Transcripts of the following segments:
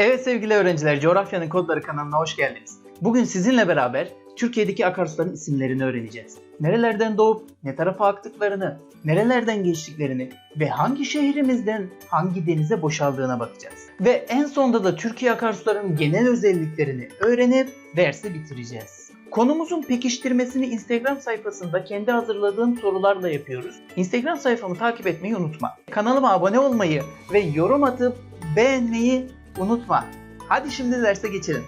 Evet sevgili öğrenciler, Coğrafyanın Kodları kanalına hoş geldiniz. Bugün sizinle beraber Türkiye'deki akarsuların isimlerini öğreneceğiz. Nerelerden doğup ne tarafa aktıklarını, nerelerden geçtiklerini ve hangi şehrimizden hangi denize boşaldığına bakacağız. Ve en sonunda da Türkiye akarsularının genel özelliklerini öğrenip dersi bitireceğiz. Konumuzun pekiştirmesini Instagram sayfasında kendi hazırladığım sorularla yapıyoruz. Instagram sayfamı takip etmeyi unutma. Kanalıma abone olmayı ve yorum atıp beğenmeyi unutma. Hadi şimdi derse geçelim.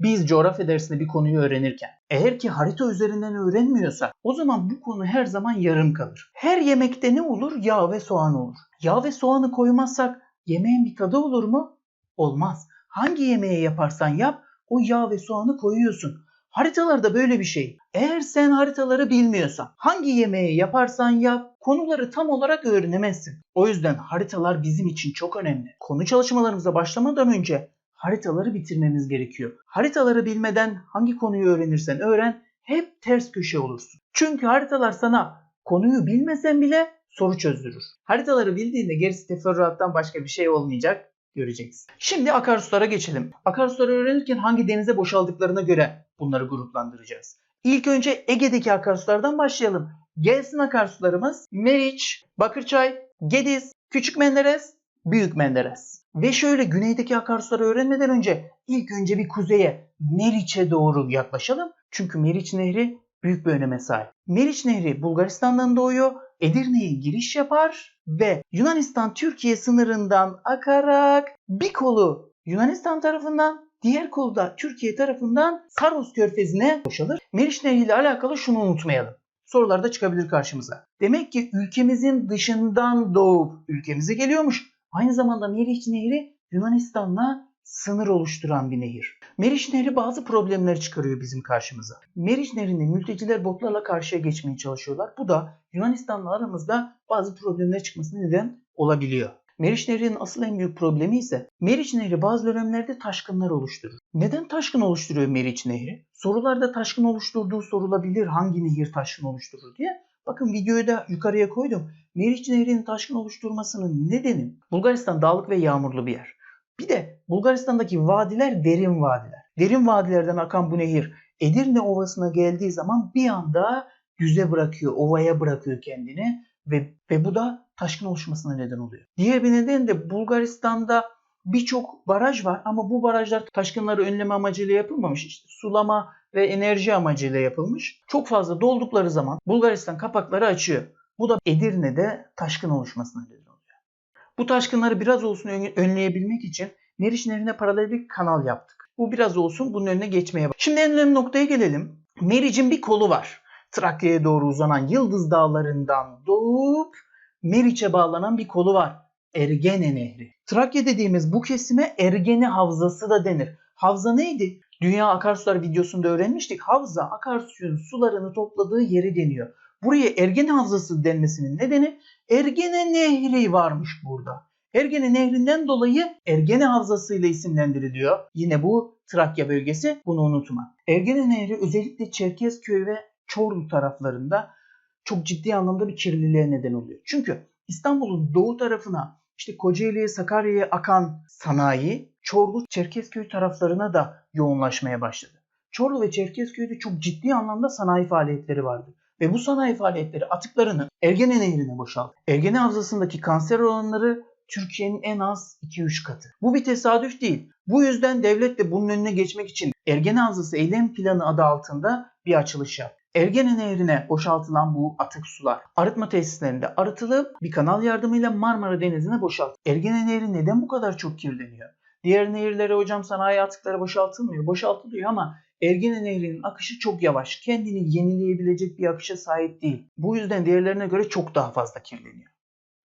Biz coğrafya dersinde bir konuyu öğrenirken eğer ki harita üzerinden öğrenmiyorsak o zaman bu konu her zaman yarım kalır. Her yemekte ne olur? Yağ ve soğan olur. Yağ ve soğanı koymazsak yemeğin bir tadı olur mu? Olmaz. Hangi yemeğe yaparsan yap o yağ ve soğanı koyuyorsun. Haritalarda böyle bir şey. Eğer sen haritaları bilmiyorsan, hangi yemeği yaparsan yap, konuları tam olarak öğrenemezsin. O yüzden haritalar bizim için çok önemli. Konu çalışmalarımıza başlamadan önce haritaları bitirmemiz gerekiyor. Haritaları bilmeden hangi konuyu öğrenirsen öğren hep ters köşe olursun. Çünkü haritalar sana konuyu bilmesen bile soru çözdürür. Haritaları bildiğinde gerisi teferruattan başka bir şey olmayacak göreceksin. Şimdi akarsulara geçelim. Akarsuları öğrenirken hangi denize boşaldıklarına göre bunları gruplandıracağız. İlk önce Ege'deki akarsulardan başlayalım. Gelsin akarsularımız Meriç, Bakırçay, Gediz, Küçük Menderes, Büyük Menderes. Ve şöyle güneydeki akarsuları öğrenmeden önce ilk önce bir kuzeye Meriç'e doğru yaklaşalım. Çünkü Meriç Nehri büyük bir öneme sahip. Meriç Nehri Bulgaristan'dan doğuyor, Edirne'ye giriş yapar ve Yunanistan-Türkiye sınırından akarak bir kolu Yunanistan tarafından diğer kolu da Türkiye tarafından Saros Körfezi'ne boşalır. Meriç Nehri ile alakalı şunu unutmayalım. Sorularda çıkabilir karşımıza. Demek ki ülkemizin dışından doğup ülkemize geliyormuş. Aynı zamanda Meriç Nehri Yunanistan'la sınır oluşturan bir nehir. Meriç Nehri bazı problemler çıkarıyor bizim karşımıza. Meriç Nehri'nde mülteciler botlarla karşıya geçmeye çalışıyorlar. Bu da Yunanistan'la aramızda bazı problemler çıkmasına neden olabiliyor. Meriç Nehri'nin asıl en büyük problemi ise Meriç Nehri bazı dönemlerde taşkınlar oluşturur. Neden taşkın oluşturuyor Meriç Nehri? Sorularda taşkın oluşturduğu sorulabilir hangi nehir taşkın oluşturur diye. Bakın videoyu da yukarıya koydum. Meriç Nehri'nin taşkın oluşturmasının nedeni Bulgaristan dağlık ve yağmurlu bir yer. Bir de Bulgaristan'daki vadiler derin vadiler. Derin vadilerden akan bu nehir Edirne Ovası'na geldiği zaman bir anda düze bırakıyor, ovaya bırakıyor kendini ve, ve bu da taşkın oluşmasına neden oluyor. Diğer bir neden de Bulgaristan'da birçok baraj var ama bu barajlar taşkınları önleme amacıyla yapılmamış. İşte sulama ve enerji amacıyla yapılmış. Çok fazla doldukları zaman Bulgaristan kapakları açıyor. Bu da Edirne'de taşkın oluşmasına neden oluyor. Bu taşkınları biraz olsun önleyebilmek için Meriç Nehri'ne paralel bir kanal yaptık. Bu biraz olsun bunun önüne geçmeye bak. Şimdi en önemli noktaya gelelim. Meriç'in bir kolu var. Trakya'ya doğru uzanan Yıldız Dağları'ndan doğup Meriç'e bağlanan bir kolu var. Ergene Nehri. Trakya dediğimiz bu kesime Ergene Havzası da denir. Havza neydi? Dünya Akarsular videosunda öğrenmiştik. Havza akarsuyun sularını topladığı yeri deniyor. Buraya Ergene Havzası denmesinin nedeni Ergene Nehri varmış burada. Ergene Nehri'nden dolayı Ergene Havzası ile isimlendiriliyor. Yine bu Trakya bölgesi bunu unutma. Ergene Nehri özellikle Çerkezköy ve Çorlu taraflarında çok ciddi anlamda bir kirliliğe neden oluyor. Çünkü İstanbul'un doğu tarafına işte Kocaeli'ye, Sakarya'ya akan sanayi Çorlu, Çerkezköy taraflarına da yoğunlaşmaya başladı. Çorlu ve Çerkezköy'de çok ciddi anlamda sanayi faaliyetleri vardı. Ve bu sanayi faaliyetleri atıklarını Ergene Nehri'ne boşalttı. Ergene Havzası'ndaki kanser oranları Türkiye'nin en az 2-3 katı. Bu bir tesadüf değil. Bu yüzden devlet de bunun önüne geçmek için Ergene Havzası Eylem Planı adı altında bir açılış yaptı. Ergene Nehri'ne boşaltılan bu atık sular arıtma tesislerinde arıtılıp bir kanal yardımıyla Marmara Denizi'ne boşaltılıyor. Ergene Nehri neden bu kadar çok kirleniyor? Diğer nehirlere hocam sanayi atıkları boşaltılmıyor. Boşaltılıyor ama Ergene Nehri'nin akışı çok yavaş. Kendini yenileyebilecek bir akışa sahip değil. Bu yüzden diğerlerine göre çok daha fazla kirleniyor.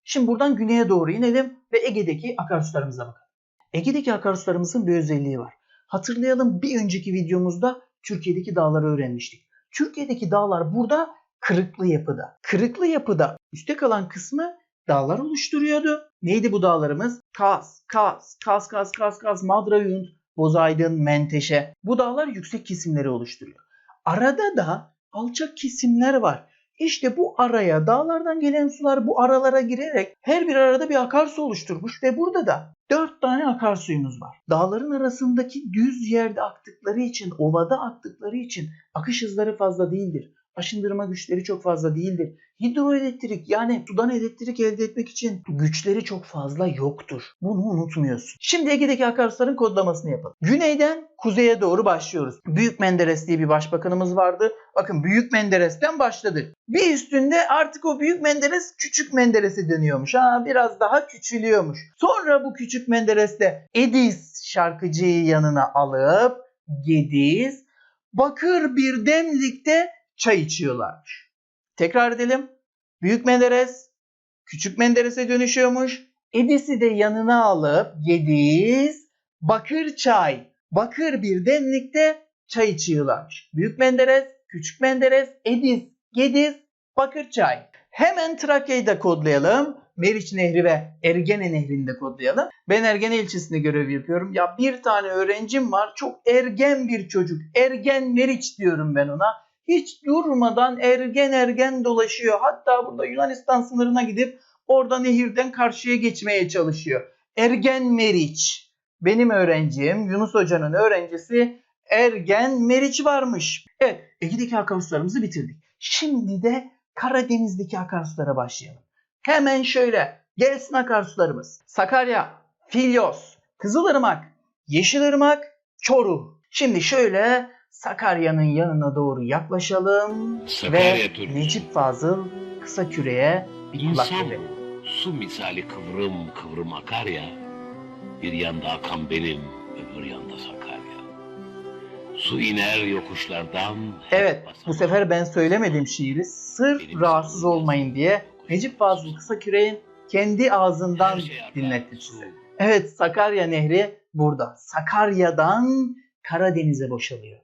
Şimdi buradan güneye doğru inelim ve Ege'deki akarsularımıza bakalım. Ege'deki akarsularımızın bir özelliği var. Hatırlayalım bir önceki videomuzda Türkiye'deki dağları öğrenmiştik. Türkiye'deki dağlar burada kırıklı yapıda. Kırıklı yapıda üstte kalan kısmı dağlar oluşturuyordu. Neydi bu dağlarımız? Kaz, Kaz, Kaz, Kaz, Kaz, Kaz, Madrayund, Bozaydın, Menteşe. Bu dağlar yüksek kesimleri oluşturuyor. Arada da alçak kesimler var. İşte bu araya dağlardan gelen sular bu aralara girerek her bir arada bir akarsu oluşturmuş ve burada da dört tane akarsuyumuz var. Dağların arasındaki düz yerde aktıkları için, ovada aktıkları için akış hızları fazla değildir. Aşındırma güçleri çok fazla değildir. Hidroelektrik yani sudan elektrik elde etmek için güçleri çok fazla yoktur. Bunu unutmuyorsun. Şimdi Ege'deki akarsuların kodlamasını yapalım. Güneyden kuzeye doğru başlıyoruz. Büyük Menderes diye bir başbakanımız vardı. Bakın Büyük Menderes'ten başladık. Bir üstünde artık o Büyük Menderes Küçük Menderes'e dönüyormuş. Ha biraz daha küçülüyormuş. Sonra bu Küçük Menderes'te Edis şarkıcıyı yanına alıp Gediz bakır bir demlikte çay içiyorlarmış. Tekrar edelim. Büyük Menderes Küçük Menderes'e dönüşüyormuş. Edis'i de yanına alıp Gediz bakır çay, bakır bir demlikte çay içiyorlarmış. Büyük Menderes, Küçük Menderes, Edis, Gediz, bakır çay. Hemen Trakya'yı da kodlayalım. Meriç Nehri ve Ergene Nehri'ni de kodlayalım. Ben Ergene ilçesinde görev yapıyorum. Ya bir tane öğrencim var. Çok ergen bir çocuk. Ergen Meriç diyorum ben ona. Hiç durmadan ergen ergen dolaşıyor. Hatta burada Yunanistan sınırına gidip orada nehirden karşıya geçmeye çalışıyor. Ergen Meriç. Benim öğrencim Yunus Hoca'nın öğrencisi Ergen Meriç varmış. Evet Ege'deki akarsularımızı bitirdik. Şimdi de Karadeniz'deki akarsulara başlayalım. Hemen şöyle gelsin akarsularımız. Sakarya, Filyos, Kızılırmak, Yeşilırmak, Çoruh. Şimdi şöyle Sakarya'nın yanına doğru yaklaşalım Sakarya ve Türküsü. Necip Fazıl kısa küreye bir kulak İnsan verelim. su misali kıvrım kıvrım akar ya. Bir yanda akan benim, öbür yanda Sakarya. Su iner yokuşlardan. Evet bu sefer ben söylemedim şiiri sırf Benim rahatsız olmayın diye Necip Fazıl kısa küreğin kendi ağzından şey su. size. Evet Sakarya Nehri burada. Sakarya'dan Karadeniz'e boşalıyor.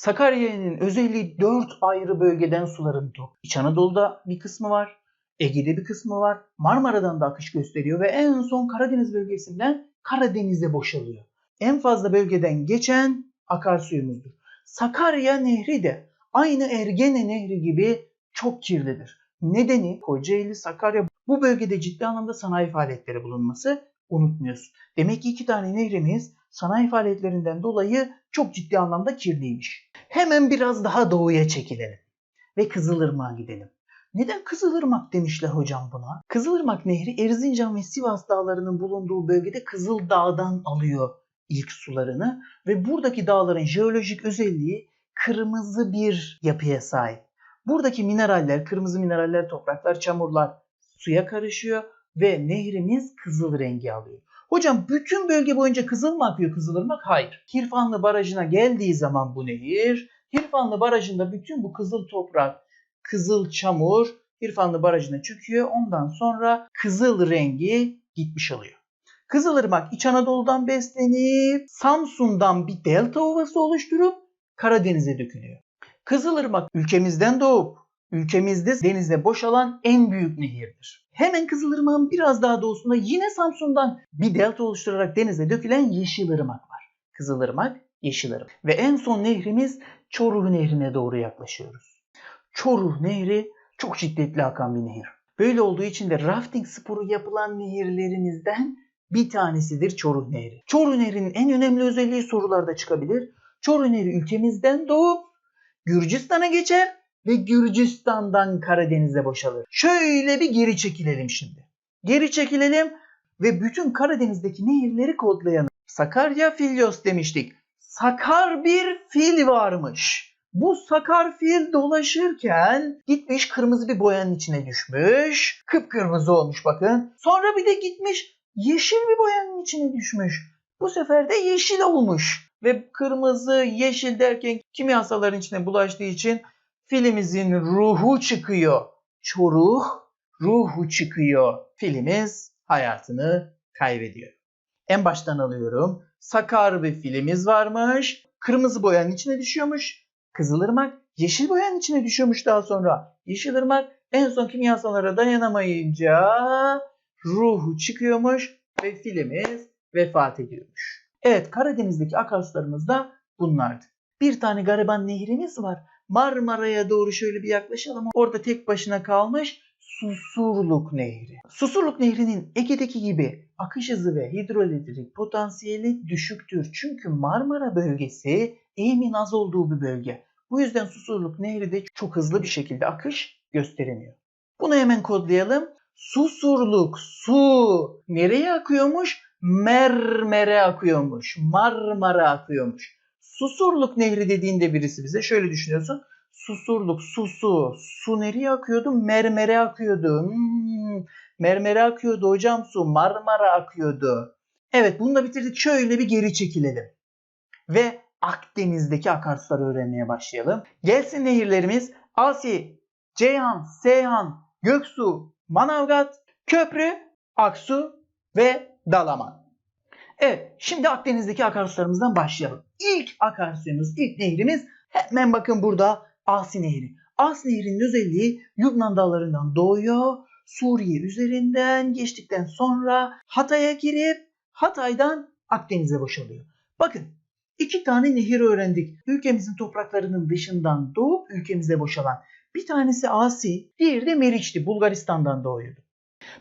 Sakarya'nın özelliği dört ayrı bölgeden topluyor. İç Anadolu'da bir kısmı var. Ege'de bir kısmı var. Marmara'dan da akış gösteriyor ve en son Karadeniz bölgesinden Karadeniz'e boşalıyor. En fazla bölgeden geçen akarsuyumuzdur. Sakarya Nehri de aynı Ergene Nehri gibi çok kirlidir. Nedeni Kocaeli, Sakarya bu bölgede ciddi anlamda sanayi faaliyetleri bulunması unutmuyorsun. Demek ki iki tane nehrimiz sanayi faaliyetlerinden dolayı çok ciddi anlamda kirliymiş. Hemen biraz daha doğuya çekilelim ve Kızılırmak'a gidelim. Neden Kızılırmak demişler hocam buna? Kızılırmak Nehri Erzincan ve Sivas dağlarının bulunduğu bölgede Kızıldağ'dan alıyor ilk sularını ve buradaki dağların jeolojik özelliği kırmızı bir yapıya sahip. Buradaki mineraller, kırmızı mineraller, topraklar, çamurlar suya karışıyor ve nehrimiz kızıl rengi alıyor. Hocam bütün bölge boyunca kızıl mı akıyor Kızılırmak? Hayır. Hirfanlı Barajı'na geldiği zaman bu nehir, Hirfanlı Barajı'nda bütün bu kızıl toprak, kızıl çamur Hirfanlı Barajı'na çöküyor. Ondan sonra kızıl rengi gitmiş oluyor. Kızılırmak İç Anadolu'dan beslenip Samsun'dan bir delta ovası oluşturup Karadeniz'e dökülüyor. Kızılırmak ülkemizden doğup ülkemizde denize boşalan en büyük nehirdir. Hemen Kızılırmak'ın biraz daha doğusunda yine Samsun'dan bir delta oluşturarak denize dökülen Yeşilırmak var. Kızılırmak, Yeşilırmak. Ve en son nehrimiz Çoruh Nehri'ne doğru yaklaşıyoruz. Çoruh Nehri çok şiddetli akan bir nehir. Böyle olduğu için de rafting sporu yapılan nehirlerimizden bir tanesidir Çoruh Nehri. Çoruh Nehri'nin en önemli özelliği sorularda çıkabilir. Çoruh Nehri ülkemizden doğup Gürcistan'a geçer ve Gürcistan'dan Karadeniz'e boşalır. Şöyle bir geri çekilelim şimdi. Geri çekilelim ve bütün Karadeniz'deki nehirleri kodlayalım. Sakarya Filyos demiştik. Sakar bir fil varmış. Bu sakar fil dolaşırken gitmiş kırmızı bir boyanın içine düşmüş. Kıpkırmızı olmuş bakın. Sonra bir de gitmiş yeşil bir boyanın içine düşmüş. Bu sefer de yeşil olmuş. Ve kırmızı, yeşil derken kimyasalların içine bulaştığı için filimizin ruhu çıkıyor. Çoruh, ruhu çıkıyor. Filimiz hayatını kaybediyor. En baştan alıyorum. Sakar bir filimiz varmış. Kırmızı boyanın içine düşüyormuş. Kızılırmak yeşil boyanın içine düşüyormuş daha sonra. Yeşilırmak en son kimyasallara dayanamayınca ruhu çıkıyormuş ve filimiz vefat ediyormuş. Evet Karadeniz'deki akarsularımız da bunlardı. Bir tane gariban nehrimiz var. Marmara'ya doğru şöyle bir yaklaşalım. Orada tek başına kalmış Susurluk Nehri. Susurluk Nehri'nin Ege'deki gibi akış hızı ve hidroelektrik potansiyeli düşüktür. Çünkü Marmara bölgesi eğimin az olduğu bir bölge. Bu yüzden Susurluk Nehri de çok hızlı bir şekilde akış gösteremiyor. Bunu hemen kodlayalım. Susurluk su nereye akıyormuş? Mermer'e akıyormuş. Marmara akıyormuş. Susurluk Nehri dediğinde birisi bize şöyle düşünüyorsun. Susurluk, su su. Su nereye akıyordu? Mermer'e akıyordu. Hmm, mermer'e akıyordu hocam su. Marmara akıyordu. Evet bunu da bitirdik. Şöyle bir geri çekilelim. Ve Akdeniz'deki akarsuları öğrenmeye başlayalım. Gelsin nehirlerimiz Asi, Ceyhan, Seyhan, Göksu, Manavgat, Köprü, Aksu ve Dalaman. Evet şimdi Akdeniz'deki akarsularımızdan başlayalım. İlk akarsuyumuz, ilk nehrimiz hemen bakın burada Asi Nehri. Asi Nehri'nin özelliği Lübnan dağlarından doğuyor. Suriye üzerinden geçtikten sonra Hatay'a girip Hatay'dan Akdeniz'e boşalıyor. Bakın iki tane nehir öğrendik. Ülkemizin topraklarının dışından doğup ülkemize boşalan. Bir tanesi Asi, diğeri de Meriç'ti. Bulgaristan'dan doğuyordu.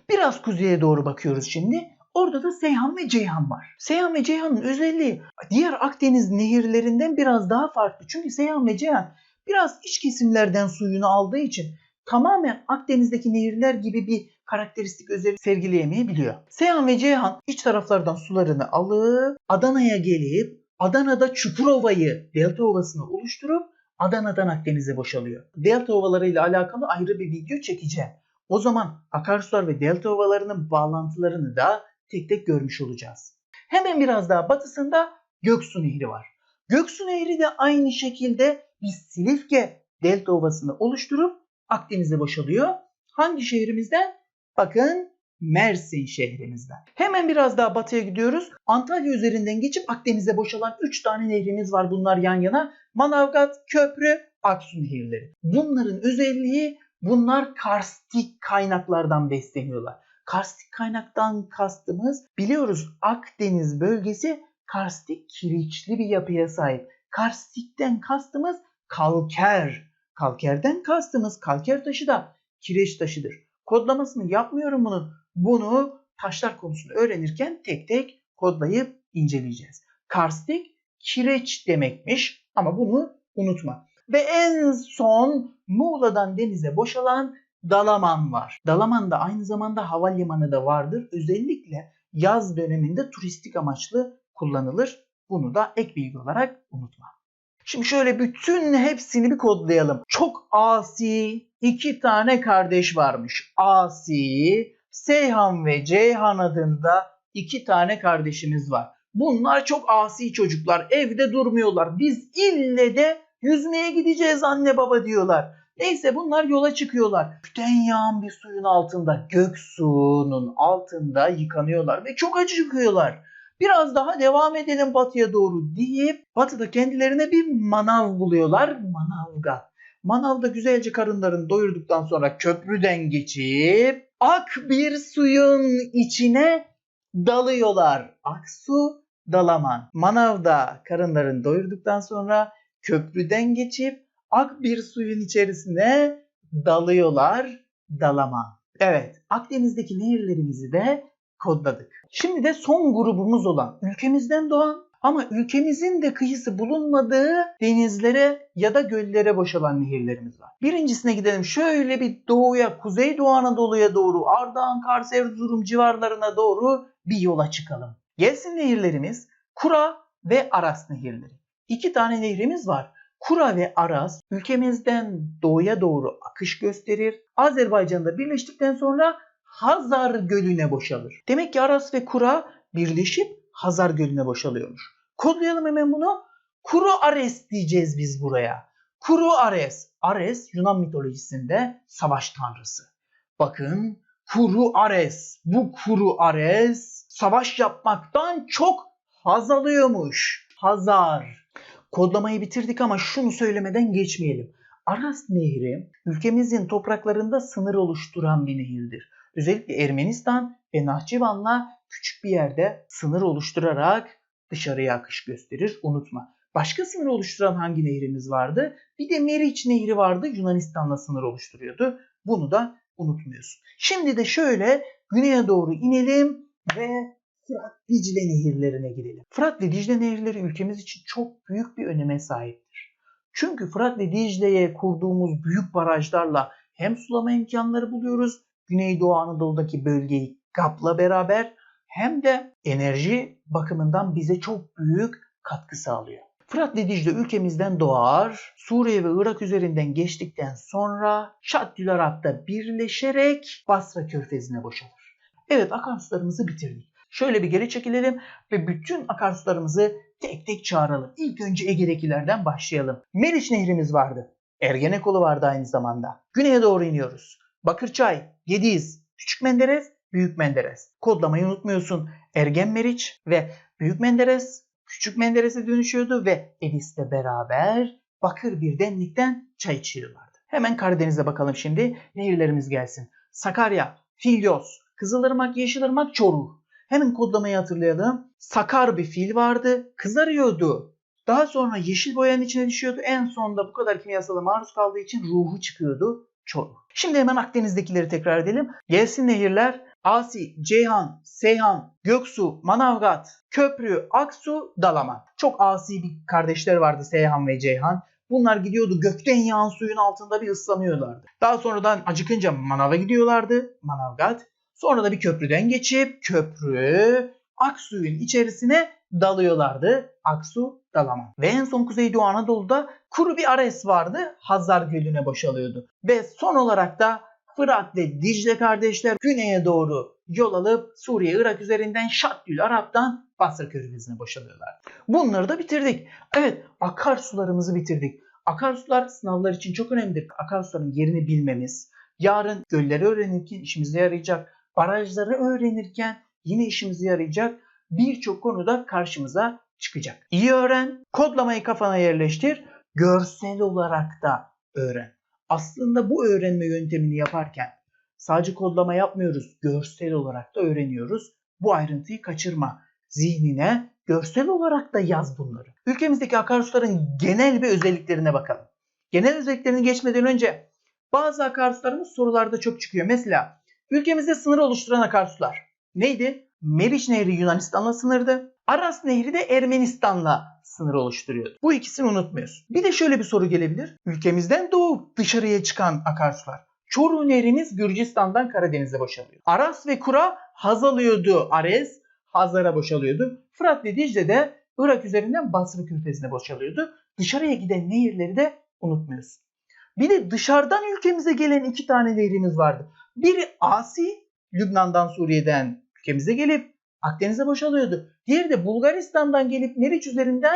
Biraz kuzeye doğru bakıyoruz şimdi. Orada da Seyhan ve Ceyhan var. Seyhan ve Ceyhan'ın özelliği diğer Akdeniz nehirlerinden biraz daha farklı. Çünkü Seyhan ve Ceyhan biraz iç kesimlerden suyunu aldığı için tamamen Akdeniz'deki nehirler gibi bir karakteristik özellik sergileyemeyebiliyor. Seyhan ve Ceyhan iç taraflardan sularını alıp Adana'ya gelip Adana'da Çukurova'yı, Delta Ovası'nı oluşturup Adana'dan Akdeniz'e boşalıyor. Delta ovalarıyla alakalı ayrı bir video çekeceğim. O zaman akarsular ve delta ovalarının bağlantılarını da tek tek görmüş olacağız. Hemen biraz daha batısında Göksu Nehri var. Göksu Nehri de aynı şekilde bir Silifke delta ovasını oluşturup Akdeniz'e boşalıyor. Hangi şehrimizden? Bakın Mersin şehrimizden. Hemen biraz daha batıya gidiyoruz. Antalya üzerinden geçip Akdeniz'e boşalan 3 tane nehrimiz var bunlar yan yana. Manavgat, Köprü, Aksu nehirleri. Bunların özelliği bunlar karstik kaynaklardan besleniyorlar. Karstik kaynaktan kastımız biliyoruz Akdeniz bölgesi karstik kiriçli bir yapıya sahip. Karstikten kastımız kalker. Kalkerden kastımız kalker taşı da kireç taşıdır. Kodlamasını yapmıyorum bunun. Bunu taşlar konusunu öğrenirken tek tek kodlayıp inceleyeceğiz. Karstik kireç demekmiş ama bunu unutma. Ve en son Muğla'dan denize boşalan Dalaman var. Dalaman da aynı zamanda havalimanı da vardır. Özellikle yaz döneminde turistik amaçlı kullanılır. Bunu da ek bilgi olarak unutma. Şimdi şöyle bütün hepsini bir kodlayalım. Çok asi iki tane kardeş varmış. Asi, Seyhan ve Ceyhan adında iki tane kardeşimiz var. Bunlar çok asi çocuklar. Evde durmuyorlar. Biz ille de yüzmeye gideceğiz anne baba diyorlar. Neyse bunlar yola çıkıyorlar. Güten yağan bir suyun altında, göksuğunun altında yıkanıyorlar ve çok acıkıyorlar. Biraz daha devam edelim batıya doğru deyip batıda kendilerine bir manav buluyorlar. Manavgat. Manavda güzelce karınlarını doyurduktan sonra köprüden geçip ak bir suyun içine dalıyorlar. Aksu Dalaman. Manavda karınlarını doyurduktan sonra köprüden geçip ak bir suyun içerisine dalıyorlar. Dalaman. Evet, Akdeniz'deki nehirlerimizi de kodladık. Şimdi de son grubumuz olan ülkemizden doğan ama ülkemizin de kıyısı bulunmadığı denizlere ya da göllere boşalan nehirlerimiz var. Birincisine gidelim. Şöyle bir doğuya, Kuzey Doğu Anadolu'ya doğru, Ardahan, Kars, Erzurum civarlarına doğru bir yola çıkalım. Gelsin nehirlerimiz Kura ve Aras nehirleri. İki tane nehrimiz var. Kura ve Aras ülkemizden doğuya doğru akış gösterir. Azerbaycan'da birleştikten sonra Hazar Gölü'ne boşalır. Demek ki Aras ve Kura birleşip Hazar Gölü'ne boşalıyormuş. Kodlayalım hemen bunu. Kuru Ares diyeceğiz biz buraya. Kuru Ares. Ares Yunan mitolojisinde savaş tanrısı. Bakın Kuru Ares. Bu Kuru Ares savaş yapmaktan çok haz alıyormuş. Hazar. Kodlamayı bitirdik ama şunu söylemeden geçmeyelim. Aras Nehri ülkemizin topraklarında sınır oluşturan bir nehirdir. Özellikle Ermenistan ve Nahçıvan'la küçük bir yerde sınır oluşturarak dışarıya akış gösterir. Unutma. Başka sınır oluşturan hangi nehrimiz vardı? Bir de Meriç Nehri vardı Yunanistan'la sınır oluşturuyordu. Bunu da unutmuyorsun. Şimdi de şöyle güneye doğru inelim ve Fırat Dicle nehirlerine gidelim. Fırat ve Dicle nehirleri ülkemiz için çok büyük bir öneme sahiptir. Çünkü Fırat ve Dicle'ye kurduğumuz büyük barajlarla hem sulama imkanları buluyoruz, Güneydoğu Anadolu'daki bölgeyi GAP'la beraber hem de enerji bakımından bize çok büyük katkı sağlıyor. Fırat ve Dicle ülkemizden doğar, Suriye ve Irak üzerinden geçtikten sonra Şaddül Arap'ta birleşerek Basra Körfezi'ne boşalır. Evet akarsularımızı bitirdik. Şöyle bir geri çekilelim ve bütün akarsularımızı tek tek çağıralım. İlk önce Ege'dekilerden başlayalım. Meriç Nehrimiz vardı. Ergenekolu vardı aynı zamanda. Güneye doğru iniyoruz. Bakırçay, Gediz, Küçük Menderes, Büyük Menderes. Kodlamayı unutmuyorsun. Ergen Meriç ve Büyük Menderes Küçük Menderes'e dönüşüyordu ve Edis'le beraber bakır bir demlikten çay içiyorlardı. Hemen Karadeniz'e bakalım şimdi. Nehirlerimiz gelsin. Sakarya, Filyos, Kızılırmak, Yeşilırmak, Çoruh. Hemen kodlamayı hatırlayalım. Sakar bir fil vardı. Kızarıyordu. Daha sonra yeşil boyanın içine düşüyordu. En sonunda bu kadar kimyasala maruz kaldığı için ruhu çıkıyordu. Çoruh. Şimdi hemen Akdeniz'dekileri tekrar edelim. Gelsin nehirler. Asi, Ceyhan, Seyhan, Göksu, Manavgat, Köprü, Aksu, Dalaman. Çok asi bir kardeşler vardı Seyhan ve Ceyhan. Bunlar gidiyordu gökten yağan suyun altında bir ıslanıyorlardı. Daha sonradan acıkınca Manav'a gidiyorlardı. Manavgat. Sonra da bir köprüden geçip köprü Aksu'nun içerisine dalıyorlardı. Aksu, Dalaman. Ve en son Kuzeydoğu Anadolu'da kuru bir Ares vardı. Hazar Gölü'ne boşalıyordu. Ve son olarak da Fırat ve Dicle kardeşler güneye doğru yol alıp Suriye, Irak üzerinden Şaddül Arap'tan Basra Körfezi'ne boşalıyorlar. Bunları da bitirdik. Evet akarsularımızı bitirdik. Akarsular sınavlar için çok önemlidir. Akarsuların yerini bilmemiz, yarın gölleri öğrenirken işimize yarayacak, barajları öğrenirken yine işimize yarayacak birçok konuda karşımıza çıkacak. İyi öğren, kodlamayı kafana yerleştir, görsel olarak da öğren. Aslında bu öğrenme yöntemini yaparken sadece kodlama yapmıyoruz, görsel olarak da öğreniyoruz. Bu ayrıntıyı kaçırma. Zihnine görsel olarak da yaz bunları. Ülkemizdeki akarsuların genel bir özelliklerine bakalım. Genel özelliklerini geçmeden önce bazı akarsularımız sorularda çok çıkıyor. Mesela ülkemizde sınır oluşturan akarsular neydi? Meriç Nehri Yunanistan'la sınırdı. Aras Nehri de Ermenistan'la sınır oluşturuyordu. Bu ikisini unutmuyorsun. Bir de şöyle bir soru gelebilir. Ülkemizden doğup dışarıya çıkan akarsular. Çoruh Nehrimiz Gürcistan'dan Karadeniz'e boşalıyor. Aras ve Kura haz alıyordu. Ares Hazar'a boşalıyordu. Fırat ve Dicle de Irak üzerinden Basra Körfezi'ne boşalıyordu. Dışarıya giden nehirleri de unutmuyorsun. Bir de dışarıdan ülkemize gelen iki tane nehrimiz vardı. Biri Asi, Lübnan'dan Suriye'den ülkemize gelip Akdeniz'e boşalıyordu. Diğeri de Bulgaristan'dan gelip Meriç üzerinden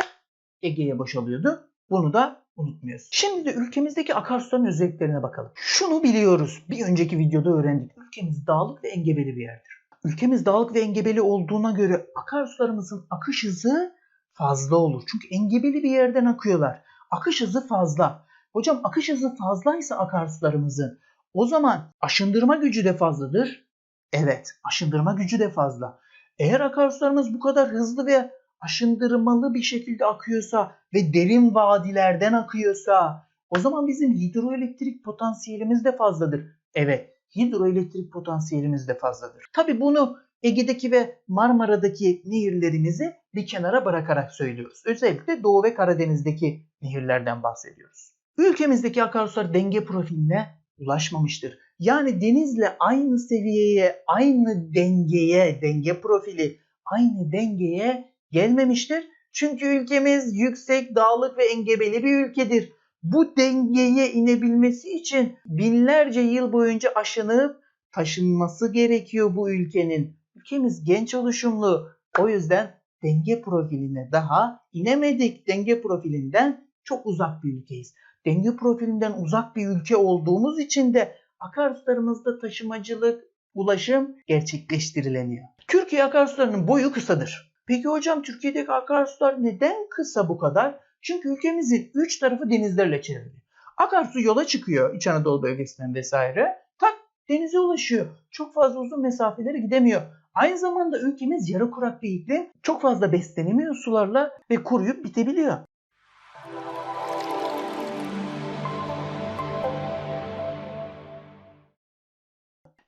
Ege'ye boşalıyordu. Bunu da unutmuyoruz. Şimdi de ülkemizdeki akarsuların özelliklerine bakalım. Şunu biliyoruz. Bir önceki videoda öğrendik. Ülkemiz dağlık ve engebeli bir yerdir. Ülkemiz dağlık ve engebeli olduğuna göre akarsularımızın akış hızı fazla olur. Çünkü engebeli bir yerden akıyorlar. Akış hızı fazla. Hocam akış hızı fazlaysa akarsularımızın o zaman aşındırma gücü de fazladır. Evet, aşındırma gücü de fazla. Eğer akarsularımız bu kadar hızlı ve aşındırmalı bir şekilde akıyorsa ve derin vadilerden akıyorsa o zaman bizim hidroelektrik potansiyelimiz de fazladır. Evet, hidroelektrik potansiyelimiz de fazladır. Tabi bunu Ege'deki ve Marmara'daki nehirlerimizi bir kenara bırakarak söylüyoruz. Özellikle Doğu ve Karadeniz'deki nehirlerden bahsediyoruz. Ülkemizdeki akarsular denge profiline ulaşmamıştır. Yani denizle aynı seviyeye, aynı dengeye, denge profili aynı dengeye gelmemiştir. Çünkü ülkemiz yüksek, dağlık ve engebeli bir ülkedir. Bu dengeye inebilmesi için binlerce yıl boyunca aşınıp taşınması gerekiyor bu ülkenin. Ülkemiz genç oluşumlu. O yüzden denge profiline daha inemedik. Denge profilinden çok uzak bir ülkeyiz. Denge profilinden uzak bir ülke olduğumuz için de akarsularımızda taşımacılık, ulaşım gerçekleştirilemiyor. Türkiye akarsularının boyu kısadır. Peki hocam Türkiye'deki akarsular neden kısa bu kadar? Çünkü ülkemizin üç tarafı denizlerle çevrili. Akarsu yola çıkıyor İç Anadolu bölgesinden vesaire. Tak denize ulaşıyor. Çok fazla uzun mesafelere gidemiyor. Aynı zamanda ülkemiz yarı kurak bir iklim. Çok fazla beslenemiyor sularla ve kuruyup bitebiliyor.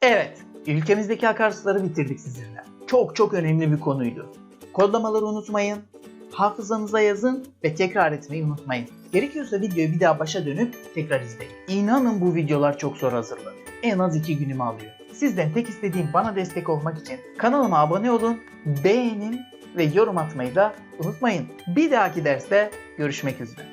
Evet, ülkemizdeki akarsuları bitirdik sizinle. Çok çok önemli bir konuydu. Kodlamaları unutmayın, hafızanıza yazın ve tekrar etmeyi unutmayın. Gerekiyorsa videoyu bir daha başa dönüp tekrar izleyin. İnanın bu videolar çok zor hazırlanıyor. En az 2 günümü alıyor. Sizden tek istediğim bana destek olmak için kanalıma abone olun, beğenin ve yorum atmayı da unutmayın. Bir dahaki derste görüşmek üzere.